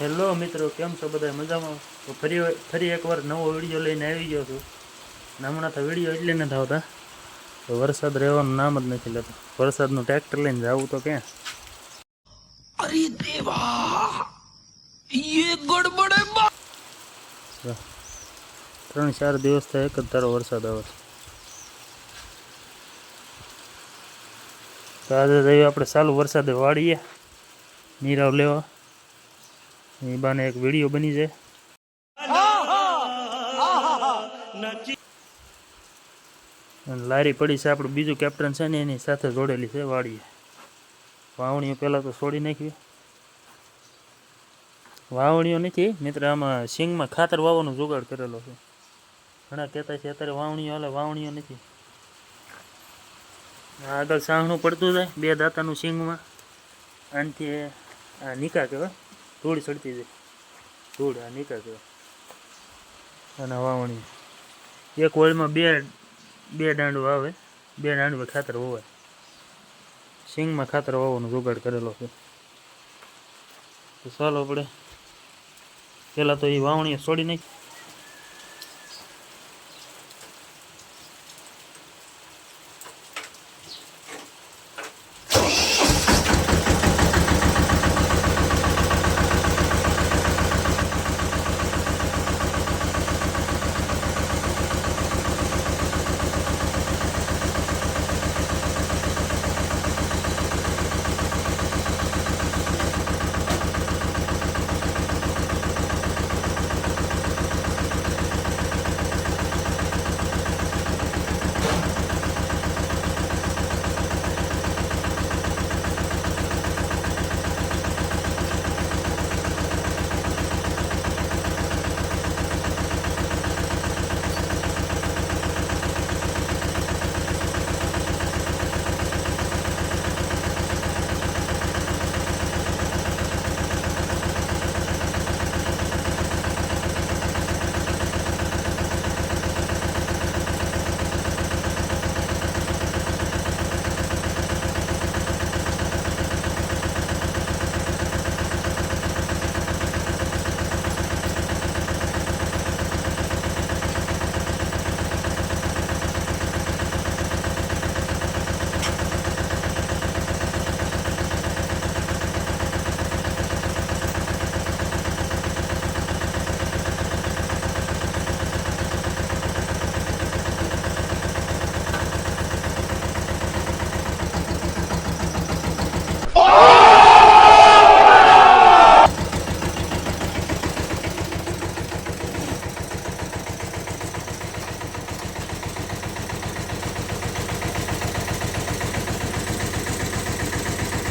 Hello મિત્રો કેમ છો બધા મજામાં? તો ફરી ફરી એકવાર નવો વીડિયો લઈને આવી ગયો છું. હમણાં તો વીડિયો એટલે નથી આવતા. તો વરસાદ રહેવાનું નામ જ નથી લેતો. વરસાદનું ટ્રેક્ટર લઈને જવું તો ક્યાં? અરે દેવા! યે ગડબડે ત્રણ ચાર દિવસ થાય એક જ તારો વરસાદ આવે છે. તો આજે જઈએ આપણે ચાલુ વરસાદે વાળીએ નીરાવ લેવા. એ બાને એક વીડિયો બની જાય. લારી પડી છે, આપણું બીજું કેપ્ટન છે ને, એની સાથે જોડેલી છે વાડીએ. વાવણીઓ પહેલાં તો છોડી નાખવી વાવણીઓ નથી, મિત્ર, આમાં સિંગમાં ખાતર વાવવાનો જુગાડ કરેલો છે. ઘણા કહેતા છે, અત્યારે વાવણીઓ એટલે વાવણીઓ નથી. આગળ સાહણું પડતું જાય, બે દાંતાનું સિંગમાં. આનાથી આ નિકા કહેવાય. ધૂળ ચડતી જાય ધૂળ આ નીકળે અને વાવણી. એક ઓળમાં બે બે દાંડું આવે બે દાંડું ખાતર હોવાય સિંગમાં ખાતર વાવવાનો જુગાડ કરેલો છે. તો ચાલો આપણે પહેલાં તો એ વાવણીઓ છોડી નાખી.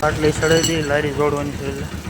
આટલી સડેલી લારી જોડવાની છે એટલે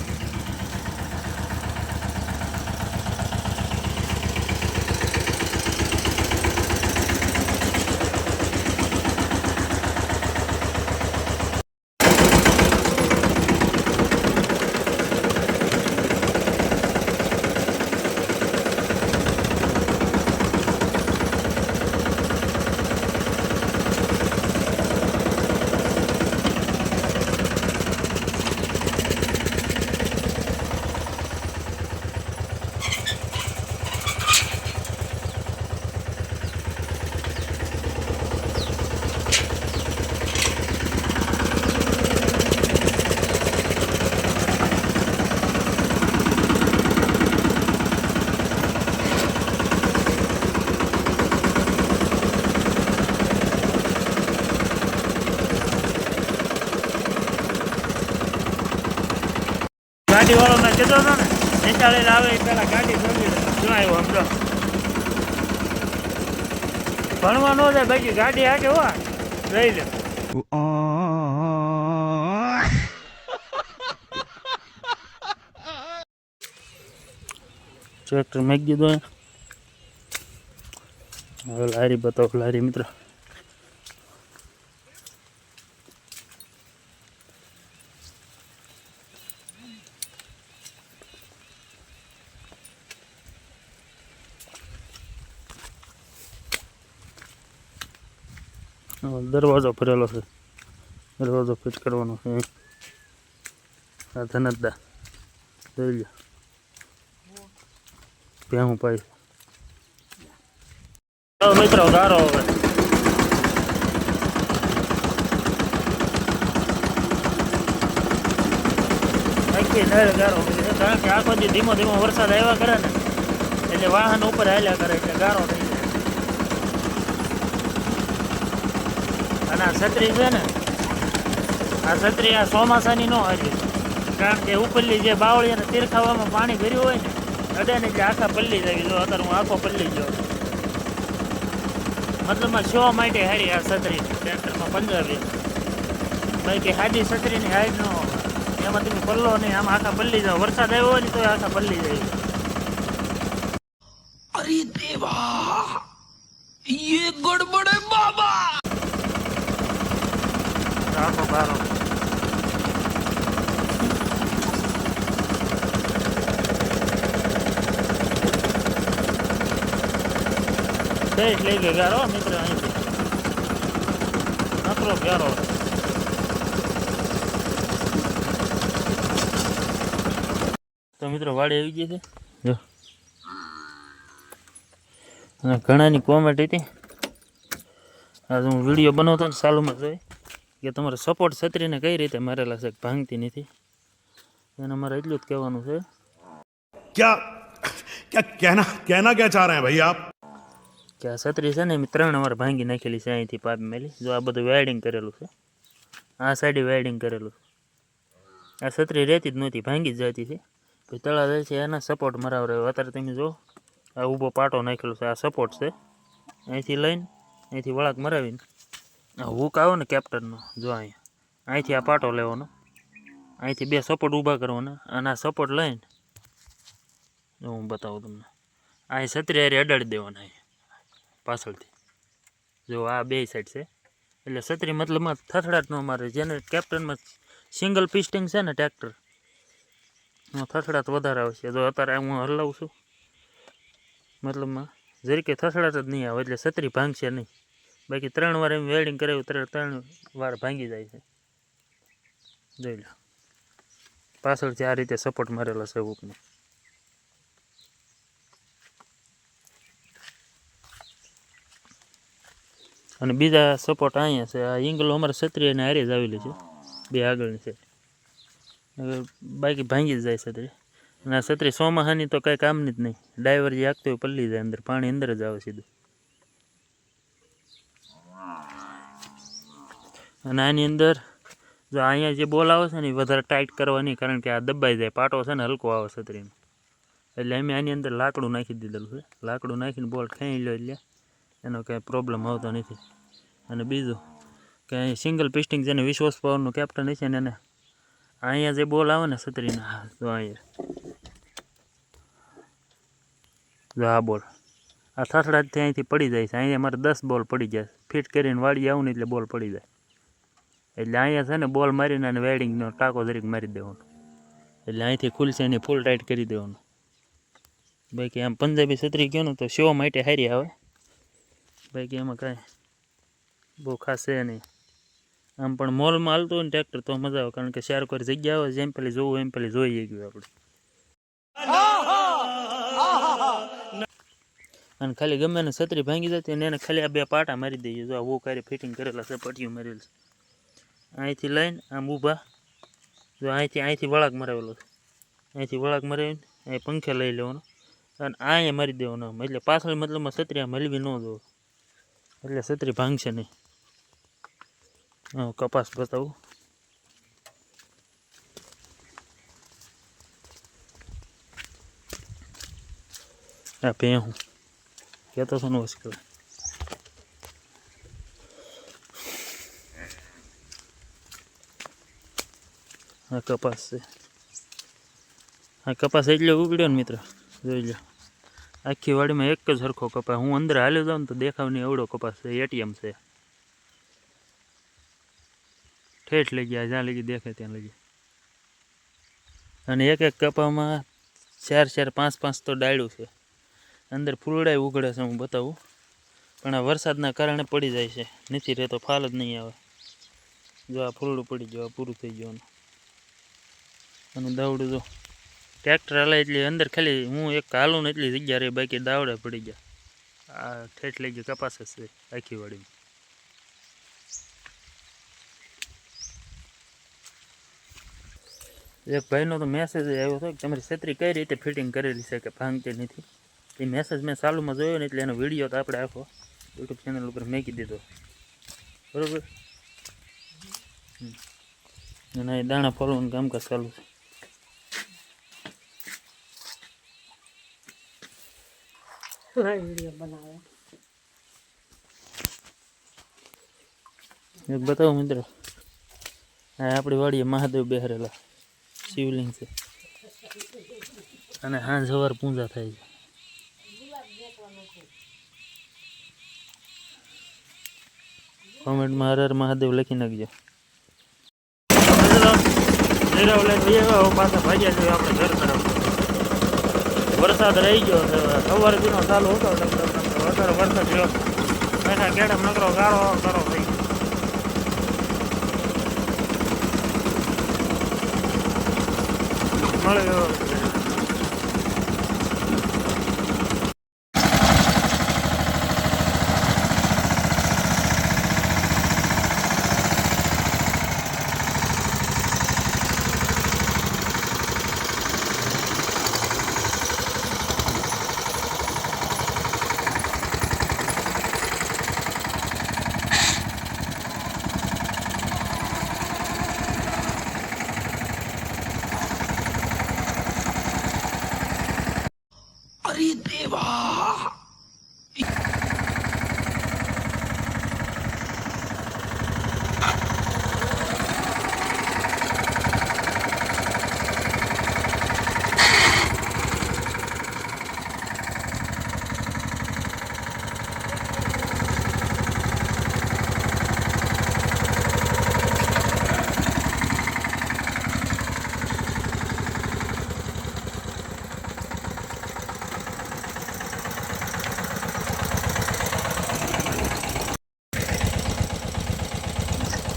ગાડી વાળો મેં કીધો હતો ને, નિશાળે આવે એ પેલા ગાડી લે. જો આવ્યો સમજો ભણવા ન જાય, બાકી ગાડી આગે હોવા લઈ લે ટ્રેક્ટર મેગી દો. હવે લારી બતાવો, લારી મિત્ર દરવાજો ભરેલો છે. દરવાજો ફિટ કરવાનો છે આ ધનદા જોઈ લો ભેહું પાઈ મિત્રો, ગારો હવે. કારણ કે આખો દી ધીમો ધીમો વરસાદ આવ્યા કરે ને, એટલે વાહન ઉપર હાલ્યા કરે એટલે ગારો થઈ જાય અને આ છત્રી છે ને આ છત્રી આ ચોમાસાની ન હારી કારણ કે ઉપરલી જે બાવળી અને તીરખાવામાં પાણી ભર્યું હોય ને અડે ને એટલે આખા પલ્લી જાય જો અત્યારે હું આખો પલ્લી ગયો મતલબમાં શો માટે હારી આ છત્રી ટ્રેક્ટરમાં પંજાબી બાકી હાજી છત્રીની હાઈટ ન હોય એમાં તમે પલ્લો નહીં આમ આખા પલ્લી જાઓ વરસાદ આવ્યો હોય ને તો આખા પલ્લી જાય अरे देवा ये गड़बड़ આખો બારો દેશ લઈ ગયો ગારો મિત્ર અહીંથી નકરો ગારો તો મિત્રો વાડી આવી ગઈ છે જો અને ઘણાની કોમેન્ટ હતી આજે હું વીડિયો બનાવતો ને ચાલુમાં જોઈ કે તમારો સપોર્ટ છત્રીને કઈ રીતે મારેલા છે ભાંગતી નથી? એને મારે એટલું જ કહેવાનું છે. ક્યાં ક્યાં કહેના કહેના ક્યાં ચાહ રહે ભાઈ આપ? કે આ છત્રી છે ને એમ ત્રણ વાર ભાંગી નાખેલી છે અહીંથી પાપ મેલી. જો આ બધું વેલ્ડિંગ કરેલું છે. આ સાઈડે વેલ્ડિંગ કરેલું આ છત્રી રહેતી જ નહોતી ભાંગી જ જતી છે પછી તળા જાય છે એના સપોર્ટ મરાવ રહ્યો અત્યારે તમે જો આ ઊભો પાટો નાખેલો છે આ સપોર્ટ છે. અહીંથી લઈને અહીંથી વળાક મરાવીને હુક આવ્યો ને કેપ્ટનનો જો અહીંયા. અહીંથી આ પાટો લેવાનો. અહીંથી બે સપોર્ટ ઊભા કરવાના અને આ સપોર્ટ લઈને જો હું બતાવું તમને. અહીં છત્રી હારે અડાડી દેવાના અહીં પાછળથી. જો આ બે સાઈડ છે. એટલે છત્રી મતલબમાં થથડાટ ન મારે. જેને કેપ્ટનમાં સિંગલ પિસ્ટિંગ છે ને ટ્રેક્ટર થથડાટ વધારે આવશે. જો અત્યારે હું હલાવું છું મતલબમાં જરીકે થથડાટ જ નહીં આવે, એટલે છત્રી ભાંગશે નહીં. બાકી ત્રણ વાર એમ વેલ્ડિંગ કરાવ્યું ત્યારે ત્રણ વાર ભાંગી જાય છે. જોઈ લો. પાછળથી આ રીતે સપોર્ટ મારેલો છે ઉપમાં અને બીજા સપોર્ટ અહીંયા છે. આ ઇંગલો અમારે છત્રી અને હારે જ આવેલી છે. બે આગળની છે. બાકી ભાંગી જ જાય છત્રી અને આ છત્રી સોમાહાની તો કાંઈ કામની જ નહીં. ડાઈવર જે આગતો હોય પલ્લી જાય અંદર. પાણી અંદર જ આવે સીધું. અને આની અંદર જો અહીંયા જે બોલ આવે છે ને એ વધારે ટાઈટ કરવાની કારણ કે આ દબાઈ જાય. પાટો છે ને હલકો આવે છત્રીનો એટલે અમે આની અંદર લાકડું નાખી દીધેલું છે. લાકડું નાખીને બોલ ખેંચી લો એટલે એનો કાંઈ પ્રોબ્લેમ આવતો નથી. અને બીજું કે અહીં સિંગલ પિસ્ટિંગ જેને વિશ્વાસ પાવરનું કેપ્ટન છે ને એને અહીંયા જે બોલ આવે ને છત્રીના જો અહીંયા. જો આ બોલ. આ થથડાથી અહીંથી પડી જાય છે. અહીંયા મારે દસ બોલ પડી જાય ફિટ કરીને વાળી આવું ને એટલે બોલ પડી જાય. એટલે અહીંયા છે ને બોલ મારીને અને વેડિંગનો ટાંકો જરીક મારી દેવાનો. એટલે અહીંથી ખુલશે એની ફૂલ ટાઈટ કરી દેવાનું. બાકી આમ પંજાબી છત્રી કહો ને તો શો માટે હારી આવે? બાકી એમાં કાંઈ બહુ ખાસ છે નહીં. આમ પણ મોલમાં હાલતું હોય ને ટ્રેક્ટર તો મજા આવે, કારણ કે શેર કોઈ જગ્યા આવે જેમ પેલી જોવું એમ પેલી જોઈએ ગયું આપણે. અને ખાલી ગમે ને છત્રી ભાંગી જતી અને એને ખાલી આ બે પાટા મારી દઈએ, જો આ વો ફિટિંગ કરેલા છે પટ્ટીઓ મારેલ છે. અહીંથી લઈને આમ ઊભા. જો અહીંથી અહીંથી વળાક મરાવેલો છે. અહીંથી વળાક મરાવીને અહીં પંખે લઈ લેવાનો. અને અહીંયા મારી દેવાનો આમ. એટલે પાછળ મતલબમાં છત્રી આમ હલવી ન દો. એટલે છત્રી ભાંગશે નહીં. હા કપાસ બતાવું. આ ભેહું કહેતો છો ને વસ્તુ આ કપાસ છે. આ કપાસ એટલે ઉગડ્યો ને મિત્ર. જોઈ લો આખી વાડીમાં એક જ સરખો કપાસ. હું અંદર હાલ્યો જાઉં ને તો નહીં એવડો કપાસ છે. એટીએમ છે. ઠેઠ લઈ ગયા, જ્યાં લગી દેખાય ત્યાં લગી અને એક એક કપામાં ચાર ચાર, પાંચ પાંચ તો ડાળ્યું છે. અંદર ફૂલડાય ઉગડે છે, હું બતાવું. પણ આ વરસાદના કારણે પડી જાય છે. નથી રહેતો, ફાલ જ નહીં આવે. જો આ ફૂલડું પડી ગયું પૂરું થઈ ગયું આનું દાવડું જો. ટ્રેક્ટર હાલે એટલી અંદર ખાલી હું એક હાલું ને એટલી જગ્યા રહી, બાકી દાવડે પડી ગયા. આ ઠેઠ લઈ ગઈ કપાસ જ છે, આખી વાડી એક ભાઈનો તો મેસેજ આવ્યો હતો કે તમારી છત્રી કઈ રીતે ફિટિંગ કરેલી છે કે ભાંગતી નથી? એ મેસેજ મેં ચાલુમાં જોયો ને એટલે એનો વીડિયો તો આપણે આખો યુટ્યુબ ચેનલ ઉપર મેકી દીધો. બરોબર. અને દાણા ફોલવાનું કામકાજ ચાલુ છે. વીડિયો બનાવે એક બતાવો મિત્રો. આ આપણી વાડીએ મહાદેવ બેહરેલા શિવલિંગ છે. અને હાંજ સવાર પૂજા થાય છે. કોમેન્ટમાં હર હર મહાદેવ લખી નાખજો. પાછા ભાગ્યા છે આપણે ઘર તરફ. વરસાદ રહી ગયો છે સવારે દીનો ચાલુ હતો ટક ટક ટક. વધારે વરસાદ થયો બેઠા કેડમ નકરો ગારો ગારો થઈ ગયો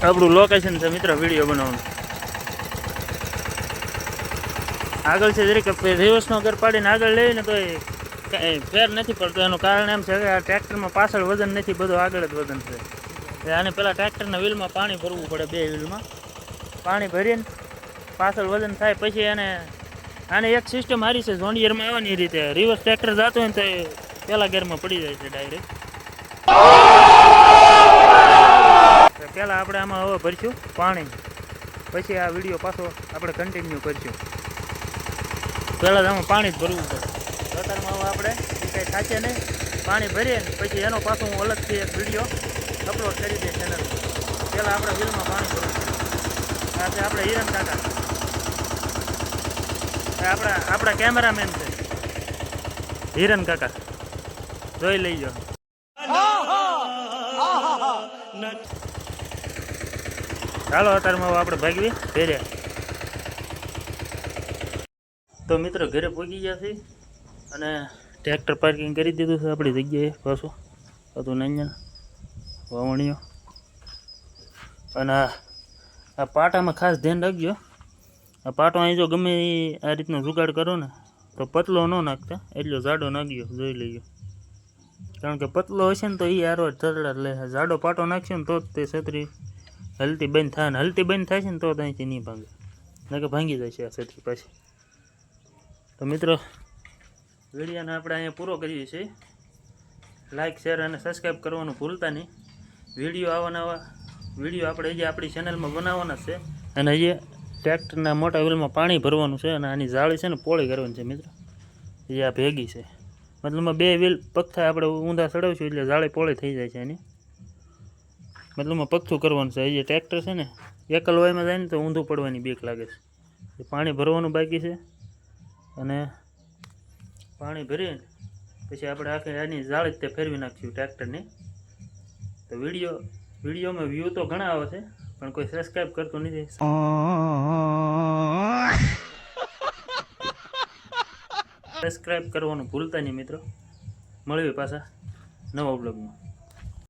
આપણું લોકેશન છે મિત્ર વીડિયો બનાવવાનું. આગળ છે જરીક રિવર્સનો ઘર પાડીને આગળ લઈને તો એ ફેર નથી પડતો. એનું કારણ એમ છે કે આ ટ્રેક્ટરમાં પાછળ વજન નથી, બધું આગળ જ વજન છે. આને પહેલાં ટ્રેક્ટરના વ્હીલમાં પાણી ભરવું પડે બે વ્હીલમાં પાણી ભરીને પાછળ વજન થાય, પછી એને આને એક સિસ્ટમ હારી છે ઝોનિયરમાં આવવાની રીતે. રિવર્સ ટ્રેક્ટર જતો હોય ને તો પહેલા ગેરમાં પડી જાય છે ડાયરેક્ટ પહેલાં આપણે આમાં હવે ભરશું પાણી. પછી આ વીડિયો પાછો આપણે કન્ટિન્યુ કરશું. પહેલાં આમાં પાણી જ ભરવું પડે. ગટરમાં હવે આપણે કંઈ થાશે નહીં. પાણી ભરીએ પછી એનો પાછો હું અલગથી એક વીડિયો અપલોડ કરી દઈએ ચેનલ પહેલાં આપણે વિલમાં પાણી ભરવું આ આપણે હિરન કાકા. આપણા આપણા કેમેરામેન છે. હિરન કાકા. જોઈ લઈજો ચાલો અત્યારમાં આપણે ભાગવી, ઘેરે. તો મિત્રો, ઘરે પહોંચી ગયા છે અને ટ્રેક્ટર પાર્કિંગ કરી દીધું છે આપણી જગ્યાએ પાછું હતું નાન્યા, વાવણીઓ. અને આ પાટામાં ખાસ ધ્યાન રાખજો. આ પાટો અહીં જો ગમે આ રીતનો જુગાડ કરો ને, તો પતલો ન નાખતા, એટલો જાડો નાખ્યો જોઈ લઈએ કારણ કે પતલો હશે ને તો એ આરો ચરડા લે. જાડો પાટો નાખશે ને તો તે છત્રી હલતી બંધ થાય ને હલતી બંધ થાય છે ને તો ત્યાંથી નહીં ભાંગે. કે ભાંગી જાય છે આ છત્રી પાછી. તો મિત્રો, વિડીયોને આપણે અહીંયા પૂરો કરીએ છીએ. લાઇક શેર અને સબસ્ક્રાઈબ કરવાનું ભૂલતા નહીં. વીડિયો આવવાના આવા વીડિયો આપણે હજી આપણી ચેનલમાં બનાવવાના છે. અને હજી ટ્રેક્ટરના મોટા વ્હીલમાં પાણી ભરવાનું છે અને આની જાળી છે ને પોળી કરવાની છે મિત્રો. એ આ ભેગી છે. મતલબમાં બે વ્હીલ પગથા આપણે ઊંધા ચડાવશું એટલે જાળી પોળી થઈ જાય છે એની. મતલબમાં પગથું કરવાનું છે. જે ટ્રેક્ટર છે ને એકલવાયમાં જાય ને તો ઊંધું પડવાની બીક લાગે છે. પાણી ભરવાનું બાકી છે અને પાણી ભરીને પછી આપણે આખી આની જાળ જ તે ફેરવી નાખશું ટ્રેક્ટરની તો વીડિયો વિડીયોમાં વ્યૂ તો ઘણા આવે છે પણ કોઈ સબસ્ક્રાઈબ કરતું નથી. સબસ્ક્રાઈબ કરવાનું ભૂલતા નહીં મિત્રો. મળીએ પાછા નવા બ્લોગમાં